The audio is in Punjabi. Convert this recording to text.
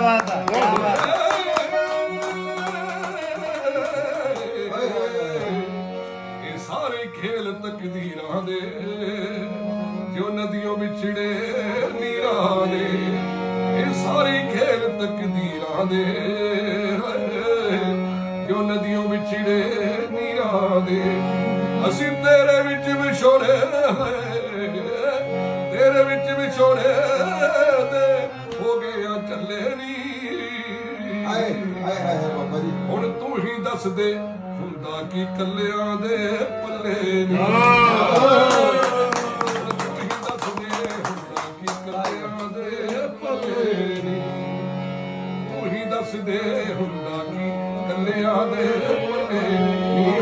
ਬਾਤ ਹੈ ਕੀ ਬਾਤ ਹੈ ਇਹ ਸਾਰੇ ਖੇਲ ਤਕਦੀਰਾਂ ਦੇ ਜੋ ਨਦੀਆਂ ਵਿਛੜੇ ਨੀਰਾਂ ਦੇ, ਇਹ ਸਾਰੇ ਖੇਲ ਤਕਦੀਰਾਂ ਦੇ ਜੋ ਨਦੀਆਂ ਵਿਛੜੇ ਨੀਰਾਂ ਦੇ। ਅਸੀਂ ਤੇਰੇ ਵਿੱਚ ਵਿਛੋੜੇ ਤੇਰੇ ਵਿੱਚ ਵਿਛੋੜੇ ਹਾਏ ਬਾਬਾ ਜੀ। ਹੁਣ ਤੂੰ ਹੀ ਦੱਸ ਦੇ ਹੁੰਦਾ ਕੀ ਕੱਲਿਆਂ ਦੇ ਪੱਲੇ ਨੀ? ਹੁਣ ਤੂੰ ਹੀ ਦੱਸ ਦੇ ਹੁੰਦਾ ਕੀ ਕੱਲਿਆਂ ਦੇ ਪੱਲੇ ਨੀ? ਤੂੰ ਹੀ ਦੱਸ ਦੇ ਹੁੰਦਾ ਕੀ ਕੱਲਿਆਂ ਦੇ ਪੱਲੇ ਨੀ? ਓ